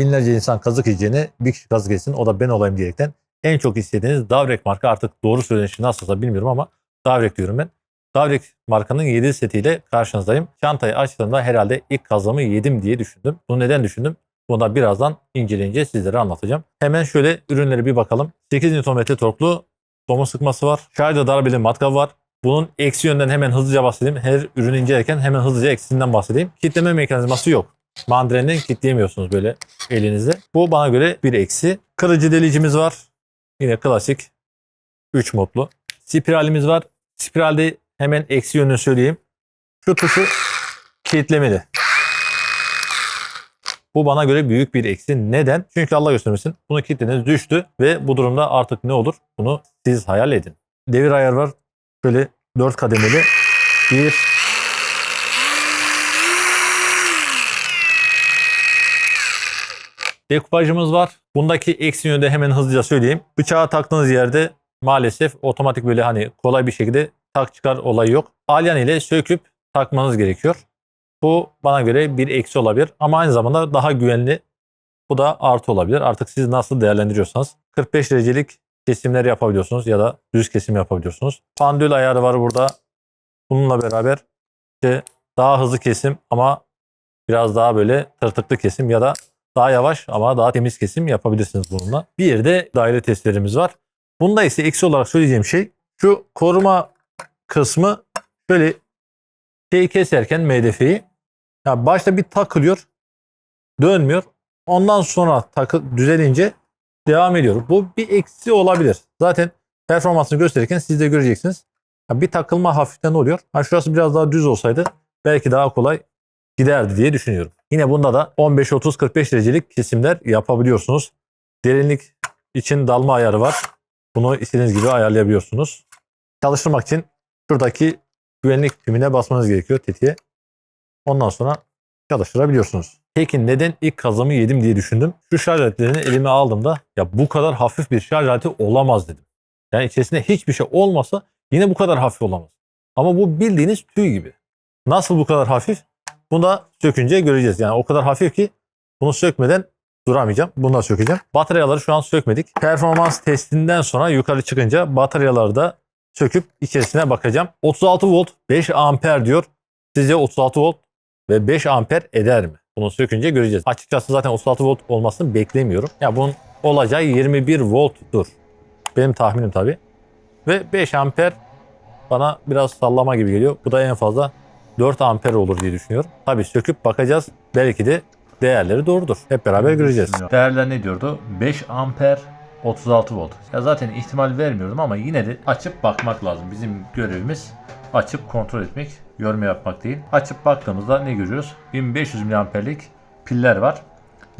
binlerce insan kazık yiyeceğine bir kişi kazık yesin o da ben olayım diyerekten en çok istediğiniz Davrek marka artık doğru söylenişi nasılsa bilmiyorum ama Davrek diyorum ben. Davrek markanın 7 setiyle karşınızdayım. Çantayı açtığımda herhalde ilk kazımı yedim diye düşündüm. Bunu neden düşündüm? Bunu da birazdan inceleyince sizlere anlatacağım. Hemen şöyle ürünlere bir bakalım. 8 Nm torklu somun sıkması var. Şarjda darbeli matkap var. Bunun eksi yönden hemen hızlıca bahsedeyim. Her ürünü incelerken hemen hızlıca eksisinden bahsedeyim. Kitleme mekanizması yok. Mandrenden kitleyemiyorsunuz böyle elinizle. Bu bana göre bir eksi. Kırıcı delicimiz var. Yine klasik 3 modlu. Spiralimiz var. Spiralde hemen eksi yönünü söyleyeyim. Şu tuşu kilitlemeli. Bu bana göre büyük bir eksi. Neden? Çünkü Allah göstermesin bunu kilitlediğiniz düştü ve bu durumda artık ne olur? Bunu siz hayal edin. Devir ayar var. Şöyle 4 kademeli. 1 Dekupajımız var. Bundaki eksi yönü de hemen hızlıca söyleyeyim. Bıçağı taktığınız yerde maalesef otomatik böyle hani kolay bir şekilde tak çıkar olayı yok. Alyan ile söküp takmanız gerekiyor. Bu bana göre bir eksi olabilir ama aynı zamanda daha güvenli. Bu da artı olabilir. Artık siz nasıl değerlendiriyorsanız 45 derecelik kesimler yapabiliyorsunuz ya da düz kesim yapabiliyorsunuz. Pandül ayarı var burada. Bununla beraber işte daha hızlı kesim ama biraz daha böyle tırtıklı kesim ya da daha yavaş ama daha temiz kesim yapabilirsiniz bununla. Bir de daire testlerimiz var. Bunda ise eksi olarak söyleyeceğim şey şu koruma kısmı böyle şeyi keserken MDF'yi yani başta bir takılıyor dönmüyor. Ondan sonra takı düzelince devam ediyor. Bu bir eksi olabilir. Zaten performansını gösterirken siz de göreceksiniz. Yani bir takılma hafiften oluyor. Ha şurası biraz daha düz olsaydı belki daha kolay giderdi diye düşünüyorum. Yine bunda da 15-30-45 derecelik kesimler yapabiliyorsunuz. Derinlik için dalma ayarı var. Bunu istediğiniz gibi ayarlayabiliyorsunuz. Çalıştırmak için şuradaki güvenlik tümüne basmanız gerekiyor tetiğe. Ondan sonra çalıştırabiliyorsunuz. Peki neden ilk kazımı yedim diye düşündüm. Şu şarj aletlerini elime aldığımda ya bu kadar hafif bir şarj aleti olamaz dedim. Yani içerisinde hiçbir şey olmasa yine bu kadar hafif olamaz. Ama bu bildiğiniz tüy gibi. Nasıl bu kadar hafif? Bunu da sökünce göreceğiz. Yani o kadar hafif ki bunu sökmeden duramayacağım. Bunu da sökeceğim. Bataryaları şu an sökmedik. Performans testinden sonra yukarı çıkınca bataryaları da söküp içerisine bakacağım. 36 volt 5 amper diyor. Sizce 36 volt ve 5 amper eder mi? Bunu sökünce göreceğiz. Açıkçası zaten 36 volt olmasını beklemiyorum. Ya bunun olacağı 21 volttur. Benim tahminim tabii. Ve 5 amper bana biraz sallama gibi geliyor. Bu da en fazla 4 amper olur diye düşünüyorum. Tabii söküp bakacağız. Belki de değerleri doğrudur. Hep beraber göreceğiz. Değerler ne diyordu? 5 amper 36 volt. Ya zaten ihtimal vermiyordum ama yine de açıp bakmak lazım. Bizim görevimiz açıp kontrol etmek, yorum yapmak değil. Açıp baktığımızda ne görüyoruz? 1500 miliamperlik piller var.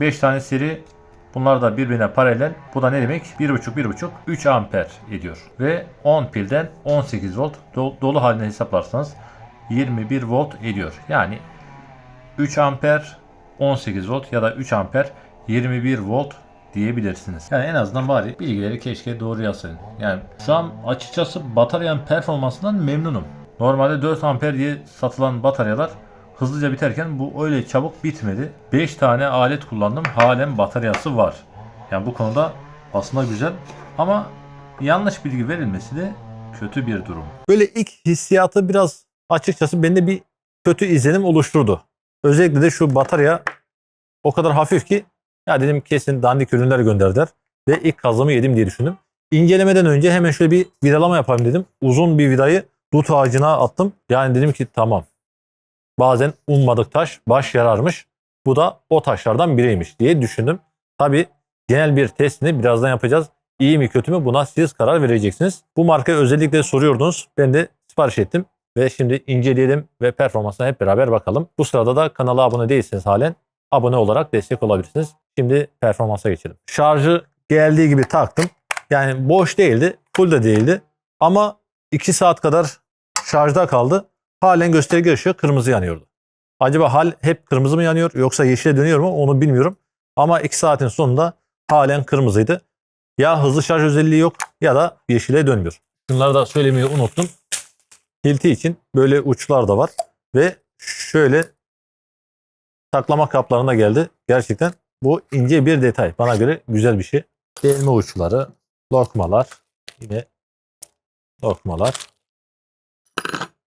5 tane seri Bunlar da birbirine paralel. Bu da ne demek? 1.5 1.5 3 amper ediyor. Ve 10 pilden 18 volt do- dolu haline hesaplarsanız 21 volt ediyor. Yani 3 amper 18 volt ya da 3 amper 21 volt diyebilirsiniz. Yani en azından bari bilgileri keşke doğru yazsayın. Yani şu an açıkçası bataryanın performansından memnunum. Normalde 4 amper diye satılan bataryalar hızlıca biterken bu öyle çabuk bitmedi. 5 tane alet kullandım. Halen bataryası var. Yani bu konuda aslında güzel ama yanlış bilgi verilmesi de kötü bir durum. Böyle ilk hissiyatı biraz açıkçası bende bir kötü izlenim oluşturdu. Özellikle de şu batarya o kadar hafif ki ya dedim kesin dandik ürünler gönderdiler ve ilk kazımı yedim diye düşündüm. İncelemeden önce hemen şöyle bir vidalama yapayım dedim. Uzun bir vidayı dut ağacına attım. Yani dedim ki tamam. Bazen ummadık taş baş yararmış. Bu da o taşlardan biriymiş diye düşündüm. Tabi genel bir testini birazdan yapacağız. İyi mi kötü mü buna siz karar vereceksiniz. Bu markayı özellikle soruyordunuz. Ben de sipariş ettim. Ve şimdi inceleyelim ve performansına hep beraber bakalım. Bu sırada da kanala abone değilseniz halen abone olarak destek olabilirsiniz. Şimdi performansa geçelim. Şarjı geldiği gibi taktım. Yani boş değildi, full de değildi. Ama 2 saat kadar şarjda kaldı. Halen gösterge ışığı kırmızı yanıyordu. Acaba hal hep kırmızı mı yanıyor yoksa yeşile dönüyor mu onu bilmiyorum. Ama 2 saatin sonunda halen kırmızıydı. Ya hızlı şarj özelliği yok ya da yeşile dönmüyor. Şunları da söylemeyi unuttum. Hilti için böyle uçlar da var ve şöyle saklama kaplarına geldi. Gerçekten Bu ince bir detay. Bana göre güzel bir şey. Delme uçları, lokmalar, yine lokmalar.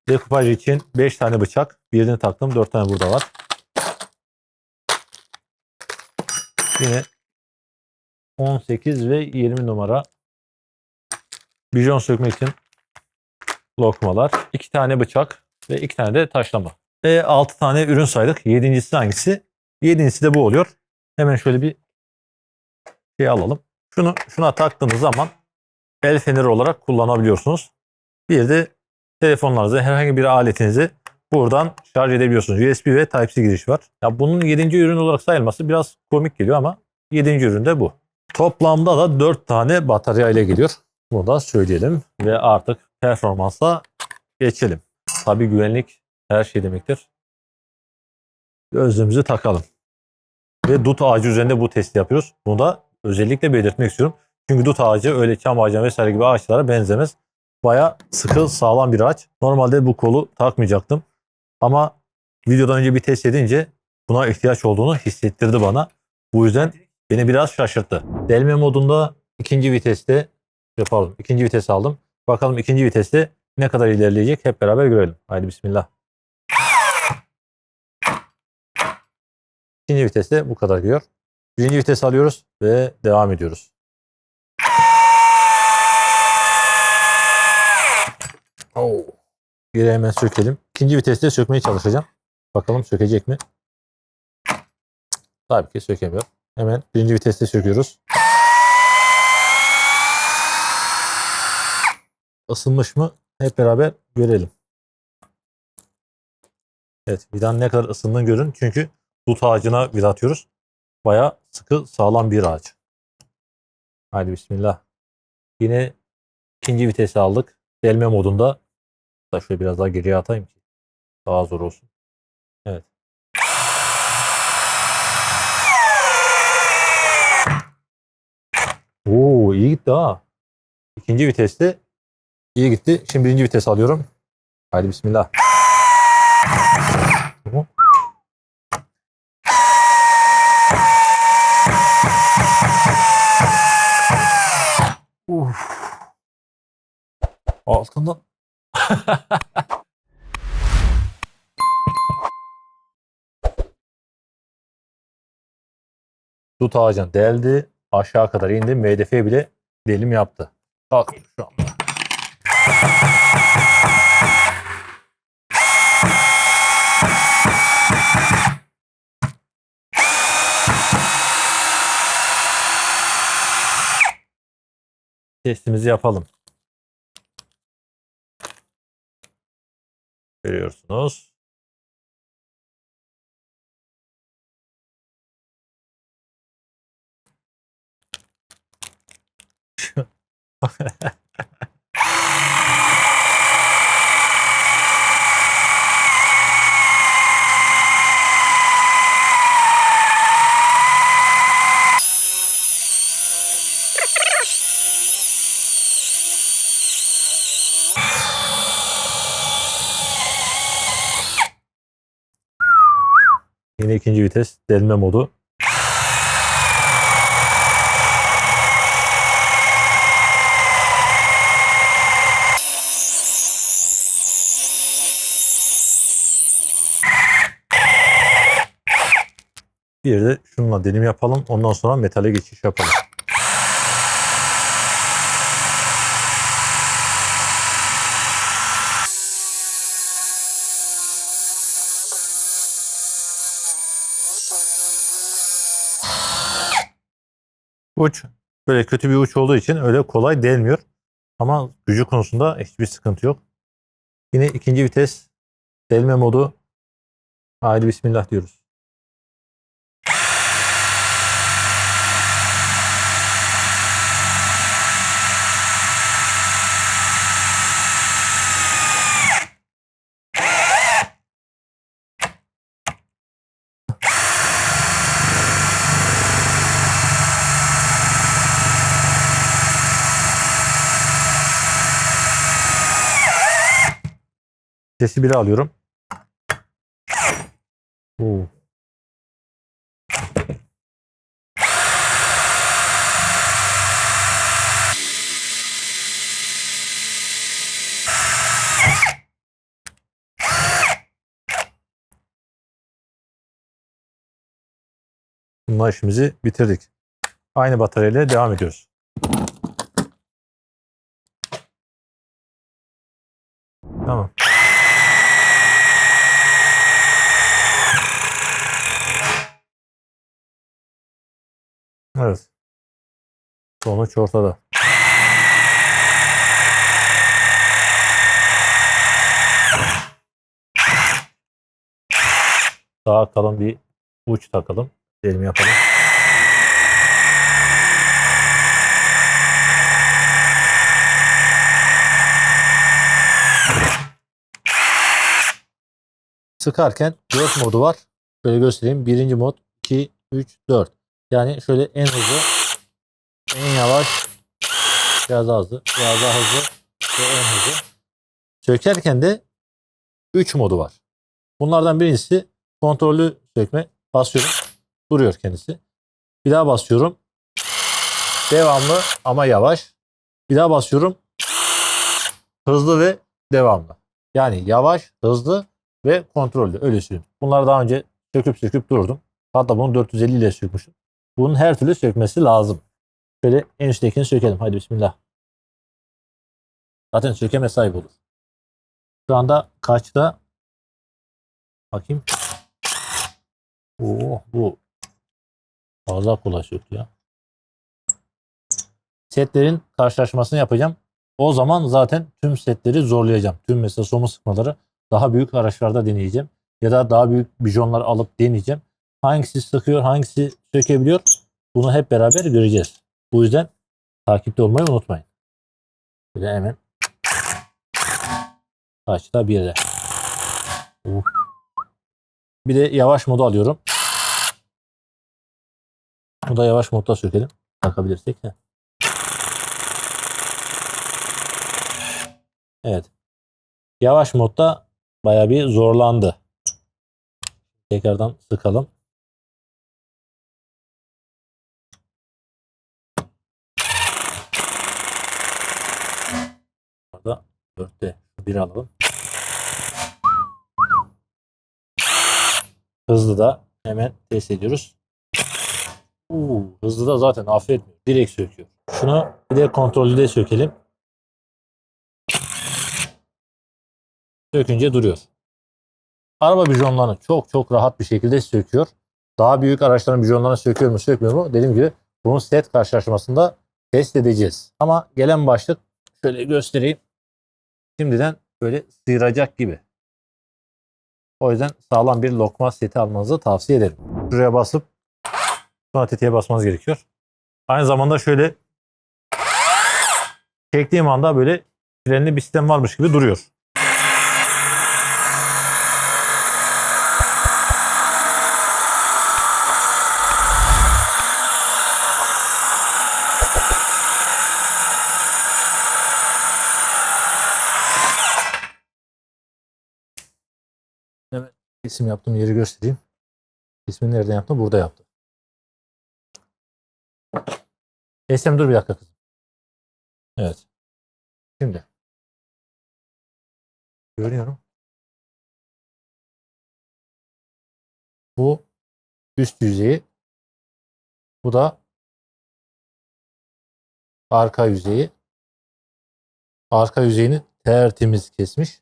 Dekupaj için 5 tane bıçak. Birini taktım. 4 tane burada var. Yine 18 ve 20 numara bijon sökmek için lokmalar. 2 tane bıçak ve 2 tane de taşlama. Ve 6 tane ürün saydık. Yedincisi hangisi? Yedincisi de bu oluyor. Hemen şöyle bir şey alalım. Şunu şuna taktığınız zaman el feneri olarak kullanabiliyorsunuz. Bir de telefonlarınızı, herhangi bir aletinizi buradan şarj edebiliyorsunuz. USB ve Type-C girişi var. Ya bunun 7. ürün olarak sayılması biraz komik geliyor ama 7. ürün de bu. Toplamda da 4 tane batarya ile geliyor. Bunu da söyleyelim ve artık performansa geçelim. Tabii güvenlik her şey demektir. Gözlüğümüzü takalım. Ve dut ağacı üzerinde bu testi yapıyoruz. Bunu da özellikle belirtmek istiyorum. Çünkü dut ağacı öyle çam ağacı vesaire gibi ağaçlara benzemez. Baya sıkı sağlam bir ağaç. Normalde bu kolu takmayacaktım. Ama videodan önce bir test edince buna ihtiyaç olduğunu hissettirdi bana. Bu yüzden beni biraz şaşırttı. Delme modunda ikinci viteste pardon ikinci vites aldım. Bakalım ikinci viteste ne kadar ilerleyecek hep beraber görelim. Haydi bismillah. İkinci viteste bu kadar gidiyor. Birinci vites alıyoruz ve devam ediyoruz. Oo. Geri hemen sökelim. İkinci viteste sökmeye çalışacağım. Bakalım sökecek mi? Tabii ki sökemiyor. Hemen birinci viteste söküyoruz. Isınmış mı? Hep beraber görelim. Evet vidanın ne kadar ısındığını görün. Çünkü dut ağacına vida atıyoruz. Baya sıkı sağlam bir ağaç. Haydi bismillah. Yine ikinci vitesi aldık. Delme modunda. Da şöyle biraz daha geriye atayım ki daha zor olsun. Evet. Oo iyi gitti ha. İkinci viteste iyi gitti. Şimdi birinci vites alıyorum. Haydi bismillah. Uf. Altından Dut ağacına deldi. Aşağı kadar indi. MDF bile delim yaptı. Bak şu anda. Testimizi yapalım. Görüyorsunuz. Yine ikinci vites delme modu. Bir de şununla delim yapalım. Ondan sonra metale geçiş yapalım. Uç böyle kötü bir uç olduğu için öyle kolay delmiyor. Ama gücü konusunda hiçbir sıkıntı yok. Yine ikinci vites delme modu. Haydi bismillah diyoruz. Vitesi 1'e alıyorum. Oo. Bununla işimizi bitirdik. Aynı bataryayla devam ediyoruz. Tamam. Evet. Sonuç ortada. Daha kalın bir uç takalım. Elim yapalım. Sıkarken 4 modu var. Şöyle göstereyim. Birinci mod 2, 3, 4. Yani şöyle en hızlı, en yavaş, biraz daha hızlı, biraz daha hızlı ve en hızlı. Sökerken de 3 modu var. Bunlardan birincisi kontrollü sökme. Basıyorum. Duruyor kendisi. Bir daha basıyorum. Devamlı ama yavaş. Bir daha basıyorum. Hızlı ve devamlı. Yani yavaş, hızlı ve kontrollü. Öyle söyleyeyim. Bunları daha önce söküp söküp durdum. Hatta bunu 450 ile sökmüştüm. Bunun her türlü sökmesi lazım. Şöyle en üsttekini sökelim. Haydi bismillah. Zaten sökeme sahip olur. Şu anda kaçta? Bakayım. Oo, bu fazla kolay söktü ya. Setlerin karşılaşmasını yapacağım. O zaman zaten tüm setleri zorlayacağım. Tüm mesela somu sıkmaları daha büyük araçlarda deneyeceğim. Ya da daha büyük bijonlar alıp deneyeceğim. Hangisi sıkıyor, hangisi sökebiliyor bunu hep beraber göreceğiz. Bu yüzden takipte olmayı unutmayın. Böyle hemen kaçta bir de. Bir de yavaş modu alıyorum. Bu da yavaş modda sökelim. Takabilirsek. Heh. Evet. Yavaş modda baya bir zorlandı. Tekrardan sıkalım. Dörtte bir alalım. Hızlı da hemen test ediyoruz. Oo, hızlı da zaten affetmiyor. Direkt söküyor. Şunu bir de kontrollü de sökelim. Sökünce duruyor. Araba bijonlarını çok çok rahat bir şekilde söküyor. Daha büyük araçların bijonlarını söküyor mu sökmüyor mu? Dediğim gibi bunu set karşılaşmasında test edeceğiz. Ama gelen başlık şöyle göstereyim. Şimdiden böyle sıyıracak gibi. O yüzden sağlam bir lokma seti almanızı tavsiye ederim. Şuraya basıp sonra tetiğe basmanız gerekiyor. Aynı zamanda şöyle çektiğim anda böyle frenli bir sistem varmış gibi duruyor. Kesim yaptığım yeri göstereyim. İsmini nereden yaptım? Burada yaptım. Esem dur bir dakika kızım. Evet. Şimdi. Görüyorum. Bu üst yüzeyi. Bu da arka yüzeyi. Arka yüzeyini tertemiz kesmiş.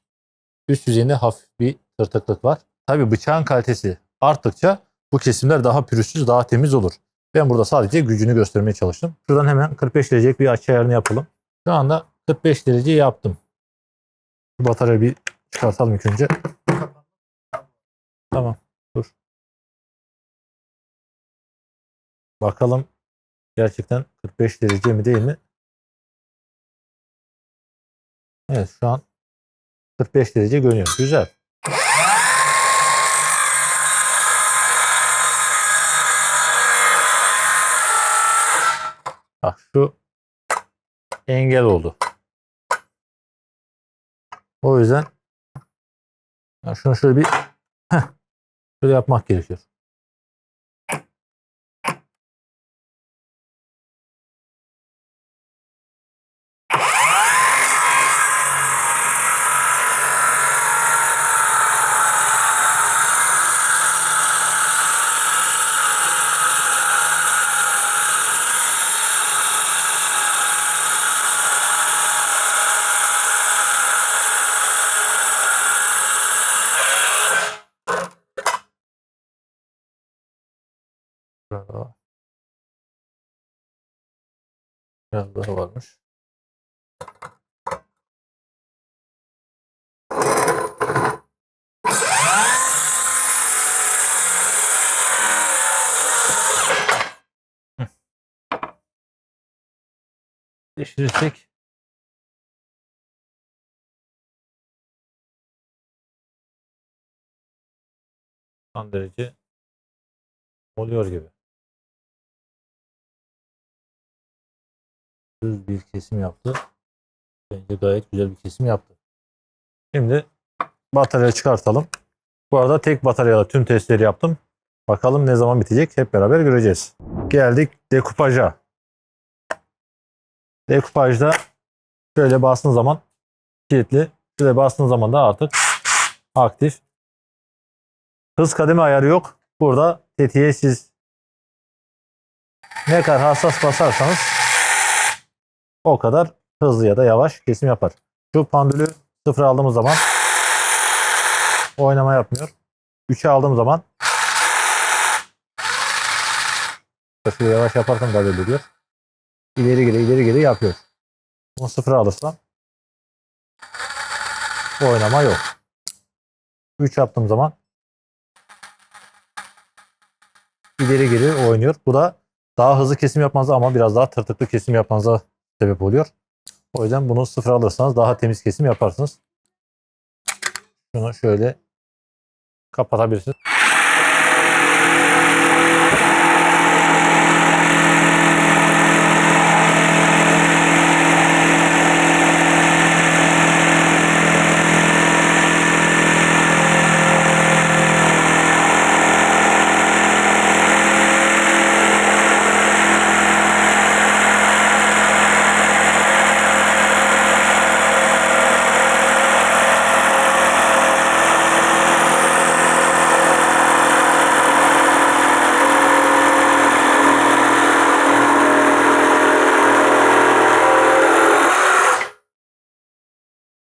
Üst yüzeyinde hafif bir tırtıklık var. Tabi bıçağın kalitesi arttıkça bu kesimler daha pürüzsüz, daha temiz olur. Ben burada sadece gücünü göstermeye çalıştım. Şuradan hemen 45 derecelik bir açı ayarını yapalım. Şu anda 45 derece yaptım. Şu bataryayı bir çıkartalım ilk önce. Tamam. Dur. Bakalım gerçekten 45 derece mi değil mi? Evet şu an 45 derece görünüyor. Güzel. Şu engel oldu. O yüzden şunu şöyle bir heh, şöyle yapmak gerekiyor. Biraz daha varmış. Değiştirirsek son derece oluyor gibi. Düz bir kesim yaptı. Bence gayet güzel bir kesim yaptı. Şimdi bataryayı çıkartalım. Bu arada tek bataryayla tüm testleri yaptım. Bakalım ne zaman bitecek hep beraber göreceğiz. Geldik dekupaja. Dekupajda şöyle bastığın zaman kilitli. Şöyle bastığın zaman da artık aktif. Hız kademe ayarı yok. Burada tetiğe siz ne kadar hassas basarsanız o kadar hızlı ya da yavaş kesim yapar. Şu pandülü sıfır aldığımız zaman oynama yapmıyor. 3'e aldığım zaman şöyle yavaş yaparsam da böyle diyor. İleri geri ileri geri yapıyor. Bunu sıfıra alırsam oynama yok. 3 yaptığım zaman ileri geri oynuyor. Bu da daha hızlı kesim yapmanıza ama biraz daha tırtıklı kesim yapmanıza sebep oluyor. O yüzden bunu sıfır alırsanız daha temiz kesim yaparsınız. Şunu şöyle kapatabilirsiniz.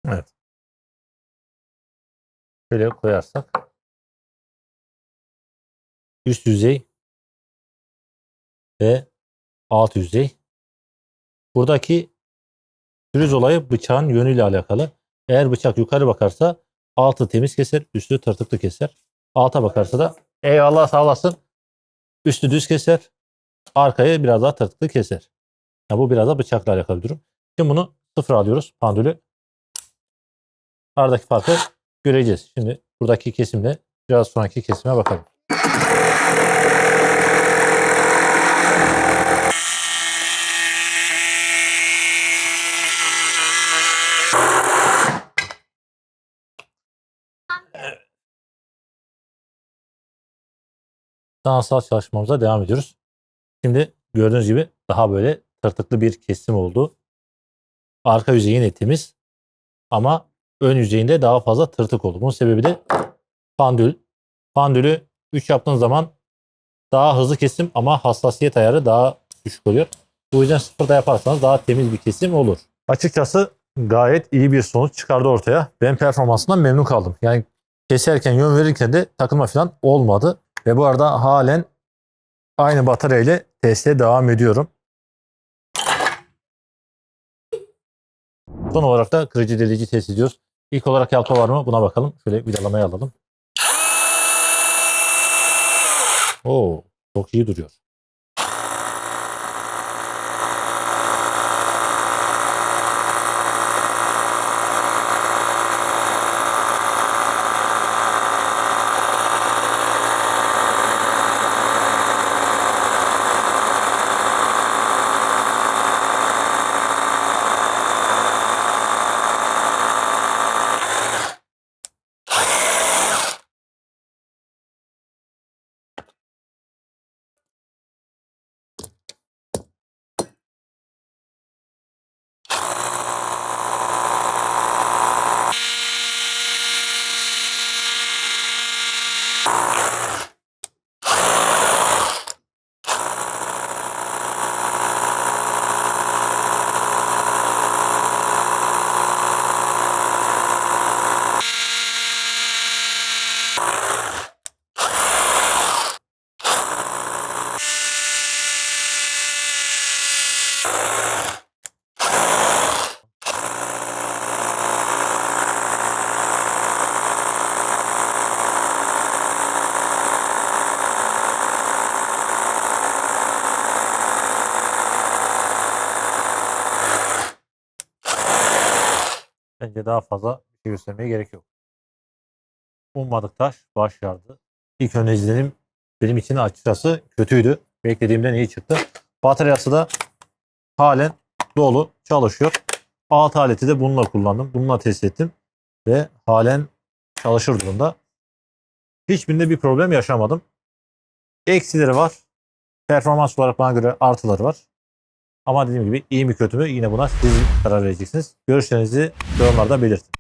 Evet. Şöyle koyarsak üst yüzey ve alt yüzey. Buradaki pürüz olayı bıçağın yönüyle alakalı. Eğer bıçak yukarı bakarsa altı temiz keser, üstü tırtıklı keser. Alta bakarsa da eyvallah sağ olasın. Üstü düz keser, arkayı biraz daha tırtıklı keser. Ya bu biraz da bıçakla alakalı bir durum. Şimdi bunu sıfır alıyoruz pandülü. Aradaki farkı göreceğiz. Şimdi buradaki kesimle biraz sonraki kesime bakalım. Sanatsal çalışmamıza devam ediyoruz. Şimdi gördüğünüz gibi daha böyle tırtıklı bir kesim oldu. Arka yüzeyi netimiz ama ön yüzeyinde daha fazla tırtık oldu. Bunun sebebi de pandül. Pandülü 3 yaptığın zaman daha hızlı kesim ama hassasiyet ayarı daha düşük oluyor. Bu yüzden sıfırda yaparsanız daha temiz bir kesim olur. Açıkçası gayet iyi bir sonuç çıkardı ortaya. Ben performansından memnun kaldım. Yani keserken yön verirken de takılma falan olmadı. Ve bu arada halen aynı batarya teste devam ediyorum. Son olarak da kırıcı delici test ediyoruz. İlk olarak yalpa var mı? Buna bakalım. Şöyle vidalamaya alalım. Oo, çok iyi duruyor. Bence daha fazla bir şey göstermeye gerek yok. Ummadık taş baş yardı. İlk ön izlenim benim için açıkçası kötüydü. Beklediğimden iyi çıktı. Bataryası da halen dolu çalışıyor. Alt aleti de bununla kullandım. Bununla test ettim. Ve halen çalışır durumda. Hiçbirinde bir problem yaşamadım. Eksileri var. Performans olarak bana göre artıları var. Ama dediğim gibi iyi mi kötü mü yine buna siz karar vereceksiniz. Görüşlerinizi yorumlarda belirtin.